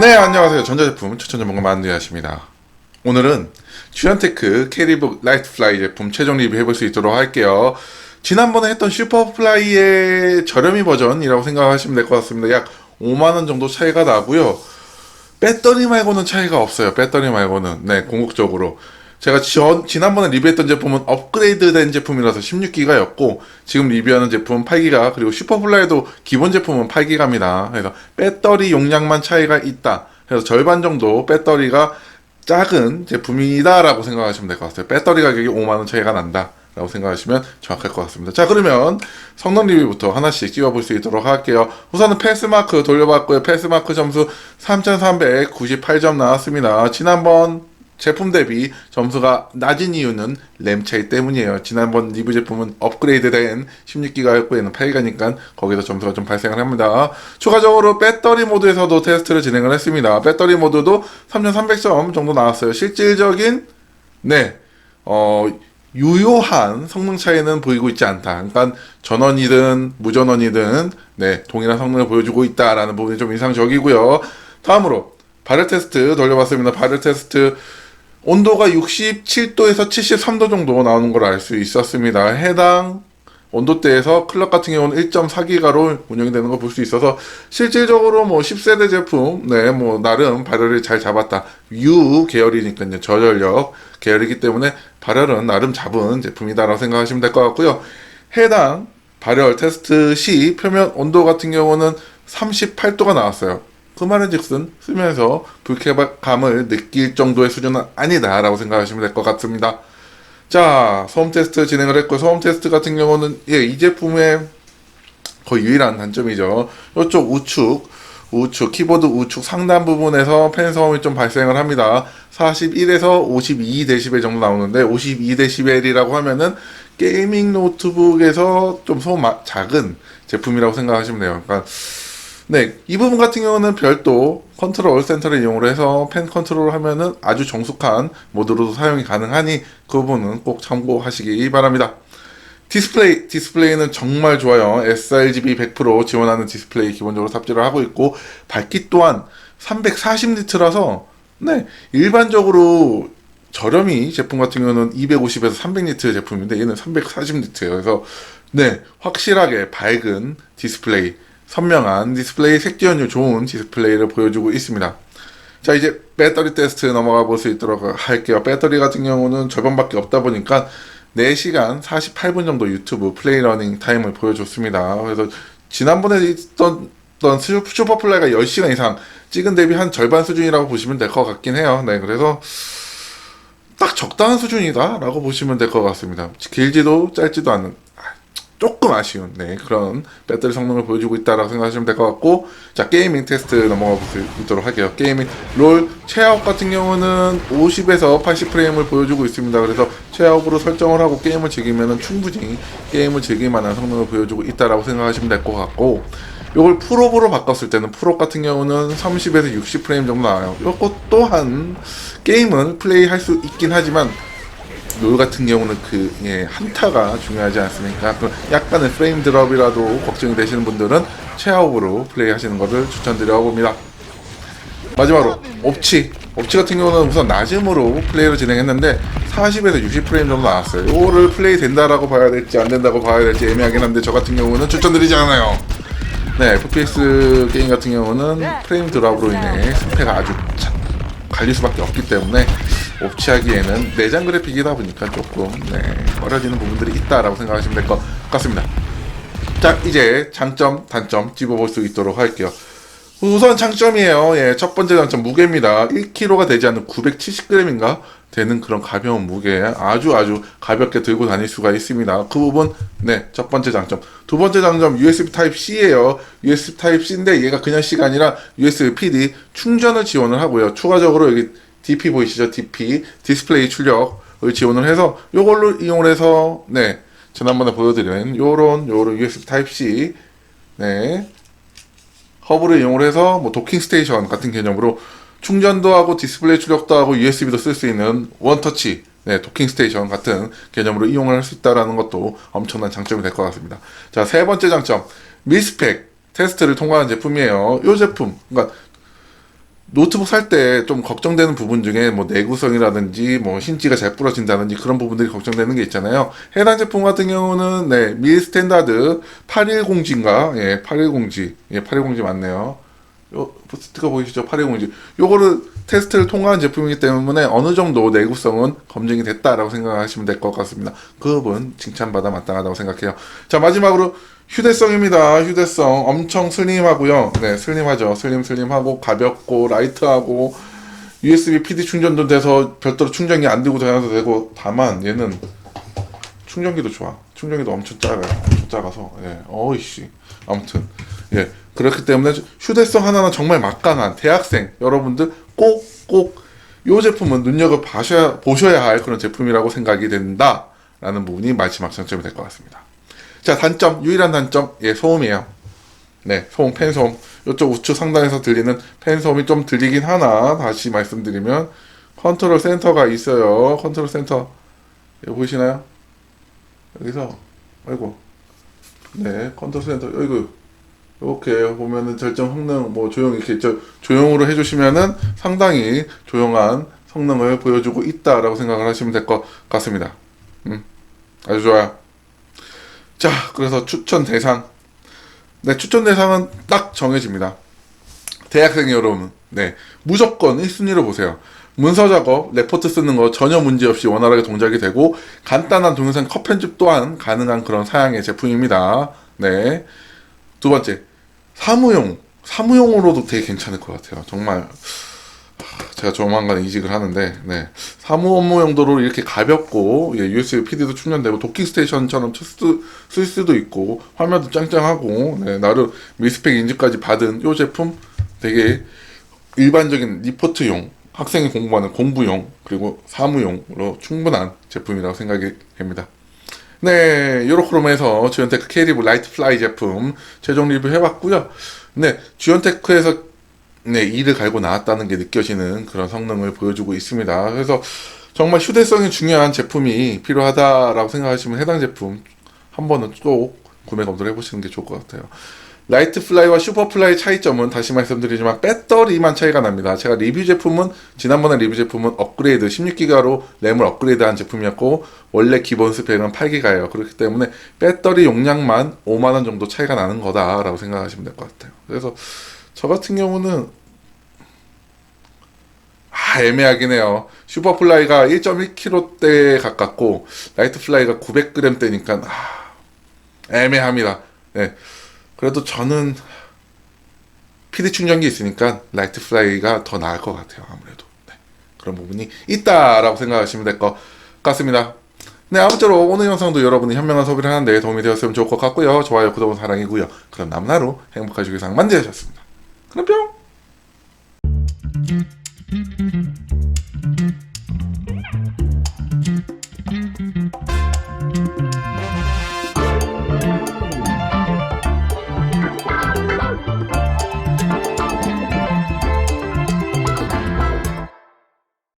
네, 안녕하세요. 전자제품 추천 전문가 만두야십니다. 오늘은 쥐언테크 캐리북 라이트 플라이 제품 최종 리뷰 해볼 수 있도록 할게요. 지난번에 했던 슈퍼플라이의 저렴이 버전이라고 생각하시면 될 것 같습니다. 약 5만원 정도 차이가 나고요. 배터리 말고는 차이가 없어요. 배터리 말고는. 네, 궁극적으로. 제가 전, 지난번에 리뷰했던 제품은 업그레이드 된 제품이라서 16기가였고, 지금 리뷰하는 제품은 8기가, 그리고 슈퍼플라이도 기본 제품은 8기가입니다. 그래서 배터리 용량만 차이가 있다. 그래서 절반 정도 배터리가 작은 제품이다라고 생각하시면 될 것 같아요. 배터리 가격이 5만원 차이가 난다. 라고 생각하시면 정확할 것 같습니다. 자, 그러면 성능 리뷰부터 하나씩 찍어볼 수 있도록 할게요. 우선은 패스마크 돌려봤고요. 패스마크 점수 3,398점 나왔습니다. 지난번 제품 대비 점수가 낮은 이유는 램 차이 때문이에요. 지난번 리뷰 제품은 업그레이드된 16기가였고 얘는 8기가니까 거기서 점수가 좀 발생을 합니다. 추가적으로 배터리 모드에서도 테스트를 진행을 했습니다. 배터리 모드도 3300점 정도 나왔어요. 실질적인 네, 어, 유효한 성능 차이는 보이고 있지 않다. 그러니까 전원이든 무전원이든 네, 동일한 성능을 보여주고 있다라는 부분이 좀 인상적이고요. 다음으로 발열 테스트 돌려봤습니다. 발열 테스트 온도가 67도에서 73도 정도 나오는 걸 알 수 있었습니다. 해당 온도대에서 클럭 같은 경우는 1.4기가로 운영이 되는 걸볼수 있어서 실질적으로 뭐 10세대 제품 네 뭐 나름 발열을 잘 잡았다. U 계열이니까 이제 저전력 계열이기 때문에 발열은 나름 잡은 제품이다라고 생각하시면 될 것 같고요. 해당 발열 테스트 시 표면 온도 같은 경우는 38도가 나왔어요 그 말은즉슨 쓰면서 불쾌감을 느낄 정도의 수준은 아니다라고 생각하시면 될 것 같습니다. 자, 소음 테스트 진행을 했고 소음 테스트 같은 경우는 예, 이 제품의 거의 유일한 단점이죠. 이쪽 우측 우측 키보드 우측 상단 부분에서 팬 소음이 좀 발생을 합니다. 41에서 52dB 정도 나오는데 52dB이라고 하면은 게이밍 노트북에서 좀 소음 작은 제품이라고 생각하시면 돼요. 그러니까 네, 이 부분 같은 경우는 별도 컨트롤 센터를 이용을 해서 펜 컨트롤을 하면은 아주 정숙한 모드로도 사용이 가능하니 그 부분은 꼭 참고하시기 바랍니다. 디스플레이, 디스플레이는 정말 좋아요. sRGB 100% 지원하는 디스플레이 기본적으로 탑재를 하고 있고, 밝기 또한 340니트라서, 네, 일반적으로 저렴이 제품 같은 경우는 250에서 300니트 제품인데, 얘는 340니트예요. 그래서, 네, 확실하게 밝은 디스플레이, 선명한 디스플레이 색지연율 좋은 디스플레이를 보여주고 있습니다. 자 이제 배터리 테스트 넘어가 볼 수 있도록 할게요. 배터리 같은 경우는 절반밖에 없다 보니까 4시간 48분 정도 유튜브 플레이 러닝 타임을 보여줬습니다. 그래서 지난번에 있던 슈퍼플라이가 10시간 이상 찍은 대비 한 절반 수준이라고 보시면 될 것 같긴 해요. 네, 그래서 딱 적당한 수준이다라고 보시면 될 것 같습니다. 길지도 짧지도 않은 조금 아쉬운 네, 그런 배터리 성능을 보여주고 있다라고 생각하시면 될 것 같고 자 게이밍 테스트 넘어가 있도록 할게요. 게이밍 롤 최아웃 같은 경우는 50에서 80프레임을 보여주고 있습니다. 그래서 최아웃으로 설정을 하고 게임을 즐기면 충분히 게임을 즐길 만한 성능을 보여주고 있다라고 생각하시면 될 것 같고 이걸 프로로 바꿨을 때는 프로 같은 경우는 30에서 60프레임 정도 나와요. 이것 또한 게임은 플레이할 수 있긴 하지만 롤 같은 경우는 그 예, 한타가 중요하지 않습니까? 그 약간의 프레임 드롭이라도 걱정이 되시는 분들은 최하업으로 플레이하시는 것을 추천드려 봅니다. 마지막으로 옵치 옵치 같은 경우는 우선 낮음으로 플레이를 진행했는데 40에서 60프레임 정도 나왔어요. 이거를 플레이 된다라고 봐야 될지 안 된다고 봐야 될지 애매하긴 한데 저 같은 경우는 추천드리지 않아요. 네, FPS 게임 같은 경우는 프레임 드롭으로 인해 승패가 아주 갈릴 수밖에 없기 때문에 옵치하기에는 내장 그래픽이다 보니까 조금 네, 어려지는 부분들이 있다라고 생각하시면 될 것 같습니다. 자 이제 장점 단점 찝어볼 수 있도록 할게요. 우선 장점이에요. 예, 첫 번째 장점 무게입니다. 1kg가 되지 않는 970g인가 되는 그런 가벼운 무게 아주 아주 가볍게 들고 다닐 수가 있습니다. 그 부분 네 첫 번째 장점. 두 번째 장점 USB Type C예요. USB Type C인데 얘가 그냥 C가 아니라 USB PD 충전을 지원을 하고요. 추가적으로 여기 DP 보이시죠? DP 디스플레이 출력을 지원을 해서 요걸로 이용을 해서 네 지난번에 보여드린 요런 요런 USB Type C 네 허브를 이용을 해서 뭐 도킹 스테이션 같은 개념으로 충전도 하고 디스플레이 출력도 하고 USB도 쓸 수 있는 원터치 네, 도킹 스테이션 같은 개념으로 이용을 할 수 있다라는 것도 엄청난 장점이 될 것 같습니다. 자, 세 번째 장점. 밀스펙 테스트를 통과한 제품이에요. 이 제품, 그러니까 노트북 살 때 좀 걱정되는 부분 중에 뭐 내구성이라든지 뭐 힌지가 잘 부러진다든지 그런 부분들이 걱정되는 게 있잖아요. 해당 제품 같은 경우는 네, 밀 스탠다드 810G인가? 예, 810G. 예, 810G 맞네요. 요 스티커 보이시죠? 810G. 요거를 테스트를 통과한 제품이기 때문에 어느 정도 내구성은 검증이 됐다라고 생각하시면 될 것 같습니다. 그 부분 칭찬받아 마땅하다고 생각해요. 자, 마지막으로 휴대성입니다. 휴대성 엄청 슬림하고요. 네, 슬림하죠. 슬림 슬림하고 가볍고 라이트하고 USB PD 충전도 돼서 별도로 충전기 안 들고 다녀도 되고 다만 얘는 충전기도 좋아. 충전기도 엄청 작아요. 엄청 작아서 예. 어이씨. 아무튼 예. 그렇기 때문에 휴대성 하나는 정말 막강한 대학생 여러분들 꼭꼭 이 제품은 눈여겨 보셔야, 보셔야 할 그런 제품이라고 생각이 된다라는 부분이 마지막 장점이 될 것 같습니다. 자 단점 유일한 단점 예 소음이에요. 네 소음 팬 소음 이쪽 우측 상단에서 들리는 팬 소음이 좀 들리긴 하나 다시 말씀드리면 컨트롤 센터가 있어요. 컨트롤 센터 여기 보이시나요? 여기서 아이고 네 컨트롤 센터 여기 이렇게 보면은 절정 성능 뭐 조용 이렇게 저 조용으로 해주시면은 상당히 조용한 성능을 보여주고 있다라고 생각을 하시면 될 것 같습니다. 음 아주 좋아요. 자 그래서 추천 대상 네 추천 대상은 딱 정해집니다. 대학생 여러분 네 무조건 1순위로 보세요. 문서 작업, 레포트 쓰는 거 전혀 문제 없이 원활하게 동작이 되고 간단한 동영상 컷 편집 또한 가능한 그런 사양의 제품입니다. 네. 두 번째, 사무용. 사무용으로도 되게 괜찮을 것 같아요. 정말 하, 제가 조만간 이직을 하는데 네. 사무 업무 용도로 이렇게 가볍고 예, USB PD도 충전되고 도킹 스테이션처럼 쓸 수도 있고 화면도 짱짱하고 네, 나름 미스펙 인증까지 받은 이 제품 되게 일반적인 리포트용 학생이 공부하는 공부용 그리고 사무용으로 충분한 제품이라고 생각이 됩니다. 네, 유로크롬에서 지온테크 캐리브 라이트 플라이 제품 최종 리뷰 해봤고요. 네, 지온테크에서 네, 이를 갈고 나왔다는 게 느껴지는 그런 성능을 보여주고 있습니다. 그래서 정말 휴대성이 중요한 제품이 필요하다라고 생각하시면 해당 제품 한 번은 꼭 구매 검토를 해보시는 게 좋을 것 같아요. 라이트 플라이와 슈퍼 플라이 차이점은 다시 말씀드리지만 배터리만 차이가 납니다. 제가 리뷰 제품은 지난번에 리뷰 제품은 업그레이드 16기가로 램을 업그레이드한 제품이었고 원래 기본 스펙은 8기가예요. 그렇기 때문에 배터리 용량만 5만 원 정도 차이가 나는 거다라고 생각하시면 될 것 같아요. 그래서 저 같은 경우는 아 애매하긴 해요. 슈퍼 플라이가 1.1kg대에 가깝고 라이트 플라이가 900g대니까 아, 애매합니다. 네. 그래도 저는 PD 충전기 있으니까 라이트 플라이가 더 나을 것 같아요. 아무래도 네. 그런 부분이 있다라고 생각하시면 될 것 같습니다. 네, 아무쪼록 오늘 영상도 여러분이 현명한 소비를 하는데 도움이 되었으면 좋을 것 같고요. 좋아요, 구독은 사랑이고요. 그럼 하루 행복하시기 위해서 만드셨습니다. 그럼 뿅!